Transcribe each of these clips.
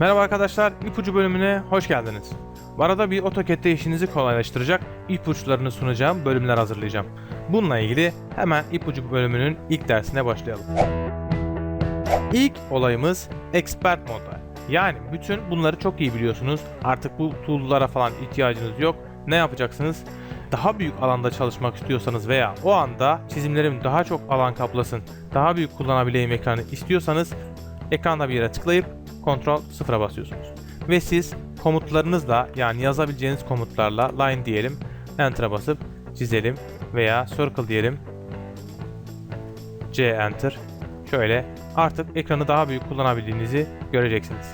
Merhaba arkadaşlar, ipucu bölümüne hoş geldiniz. Bu arada bir AutoCAD'de işinizi kolaylaştıracak ipuçlarını sunacağım bölümler hazırlayacağım. Bununla ilgili hemen ipucu bölümünün ilk dersine başlayalım. İlk olayımız Expert modda. Yani bütün bunları çok iyi biliyorsunuz. Artık bu tool'lara falan ihtiyacınız yok. Ne yapacaksınız? Daha büyük alanda çalışmak istiyorsanız veya o anda çizimlerim daha çok alan kaplasın, daha büyük kullanabileyim ekranı istiyorsanız ekranda bir yere tıklayıp Ctrl 0'a basıyorsunuz. Ve siz komutlarınızla yani yazabileceğiniz komutlarla line diyelim, enter'a basıp çizelim veya circle diyelim. C enter. Şöyle artık ekranı daha büyük kullanabildiğinizi göreceksiniz.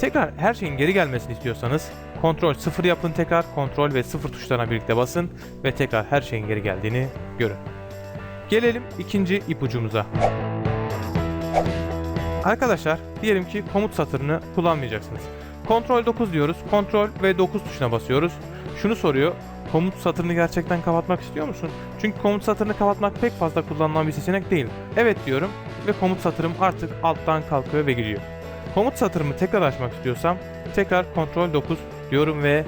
Tekrar her şeyin geri gelmesini istiyorsanız Ctrl 0 yapın tekrar Ctrl ve 0 tuşlarına birlikte basın ve tekrar her şeyin geri geldiğini görün. Gelelim ikinci ipucumuza. Arkadaşlar diyelim ki komut satırını kullanmayacaksınız. Ctrl 9 diyoruz. Ctrl ve 9 tuşuna basıyoruz. Şunu soruyor. Komut satırını gerçekten kapatmak istiyor musun? Çünkü komut satırını kapatmak pek fazla kullanılan bir seçenek değil. Evet diyorum ve komut satırım artık alttan kalkıyor ve gidiyor. Komut satırımı tekrar açmak istiyorsam tekrar Ctrl 9 diyorum ve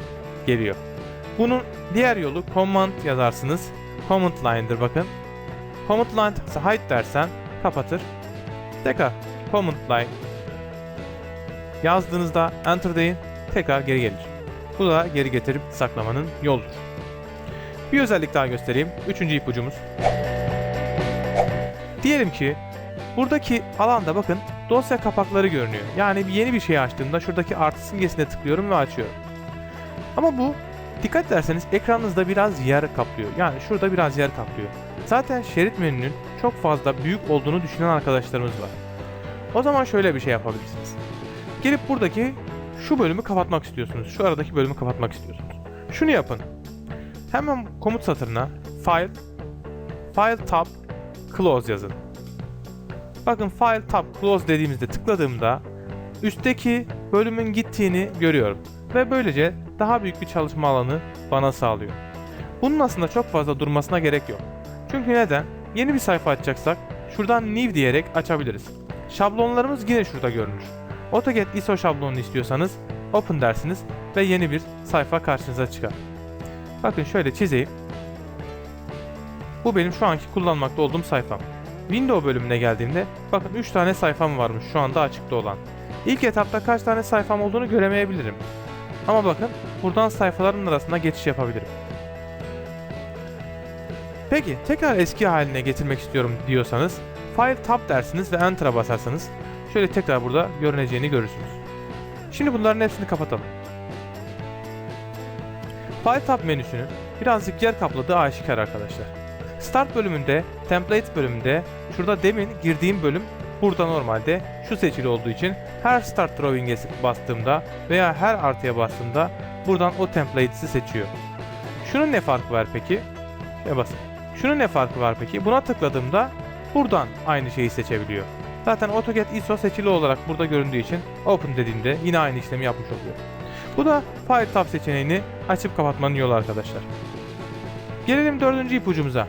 geliyor. Bunun diğer yolu command yazarsınız. Command line'dır bakın. Command line hide dersen kapatır. Tekrar command line yazdığınızda enter deyin tekrar geri gelir. Bu da geri getirip saklamanın yoludur. Bir özellik daha göstereyim. Üçüncü ipucumuz. Diyelim ki buradaki alanda bakın dosya kapakları görünüyor. Yani yeni bir şey açtığımda şuradaki artı simgesine tıklıyorum ve açıyorum. Ama bu dikkat ederseniz ekranınızda biraz yer kaplıyor. Yani şurada biraz yer kaplıyor. Zaten şerit menünün çok fazla büyük olduğunu düşünen arkadaşlarımız var. O zaman şöyle bir şey yapabilirsiniz. Gelip buradaki şu bölümü kapatmak istiyorsunuz. Şu aradaki bölümü kapatmak istiyorsunuz. Şunu yapın. Hemen komut satırına File, File Tab, Close yazın. Bakın File Tab, Close dediğimizde tıkladığımda üstteki bölümün gittiğini görüyorum. Ve böylece daha büyük bir çalışma alanı bana sağlıyor. Bunun aslında çok fazla durmasına gerek yok. Çünkü neden? Yeni bir sayfa açacaksak şuradan New diyerek açabiliriz. Şablonlarımız yine şurada görünür. AutoCAD ISO şablonunu istiyorsanız Open dersiniz ve yeni bir sayfa karşınıza çıkar. Bakın şöyle çizeyim. Bu benim şu anki kullanmakta olduğum sayfam. Window bölümüne geldiğimde bakın 3 tane sayfam varmış şu anda açıkta olan. İlk etapta kaç tane sayfam olduğunu göremeyebilirim. Ama bakın buradan sayfaların arasında geçiş yapabilirim. Peki tekrar eski haline getirmek istiyorum diyorsanız File Tab dersiniz ve Enter'a basarsanız şöyle tekrar burada görüneceğini görürsünüz. Şimdi bunların hepsini kapatalım. File Tab menüsünün birazcık yer kapladığı aşikar arkadaşlar. Start bölümünde, Template bölümünde, şurada demin girdiğim bölüm burada normalde şu seçili olduğu için her Start Drawing'e bastığımda veya her artıya bastığımda buradan o template'i seçiyor. Şunun ne farkı var peki? Şöyle basın. Şunun ne farkı var peki? Buna tıkladığımda buradan aynı şeyi seçebiliyor. Zaten AutoCAD ISO seçili olarak burada göründüğü için Open dediğimde yine aynı işlemi yapmış oluyor. Bu da File Tab seçeneğini açıp kapatmanın yolu arkadaşlar. Gelelim dördüncü ipucumuza.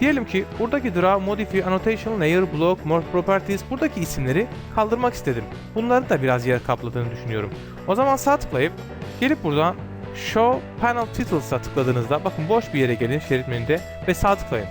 Diyelim ki buradaki Draw, Modify, Annotation, Layer, Block, More Properties buradaki isimleri kaldırmak istedim. Bunların da biraz yer kapladığını düşünüyorum. O zaman sağ tıklayıp gelip buradan Show Panel Titles'a tıkladığınızda bakın boş bir yere gelin şerit menüde ve sağ tıklayın.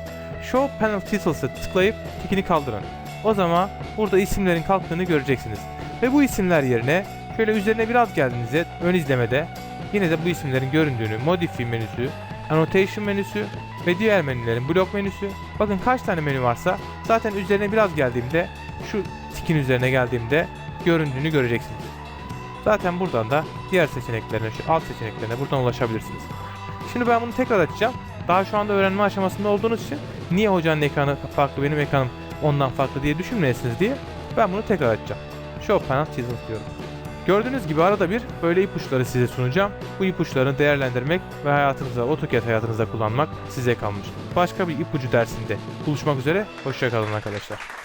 Show Panel Titles'a tıklayıp tikini kaldırın. O zaman burada isimlerin kalktığını göreceksiniz. Ve bu isimler yerine şöyle üzerine biraz geldiğinizde ön izlemede yine de bu isimlerin göründüğünü Modify menüsü, Annotation menüsü ve diğer menülerin blok menüsü. Bakın kaç tane menü varsa zaten üzerine biraz geldiğimde şu tikin üzerine geldiğimde göründüğünü göreceksiniz. Zaten buradan da diğer seçeneklerine, şu alt seçeneklerine buradan ulaşabilirsiniz. Şimdi ben bunu tekrar açacağım. Daha şu anda öğrenme aşamasında olduğunuz için niye hocanın ekranı farklı benim ekranım ondan farklı diye düşünmeyesiniz diye ben bunu tekrar açacağım. Show Panel Title diyorum. Gördüğünüz gibi arada bir böyle ipuçları size sunacağım. Bu ipuçlarını değerlendirmek ve hayatınızda, AutoCAD hayatınızda kullanmak size kalmış. Başka bir ipucu dersinde buluşmak üzere. Hoşçakalın arkadaşlar.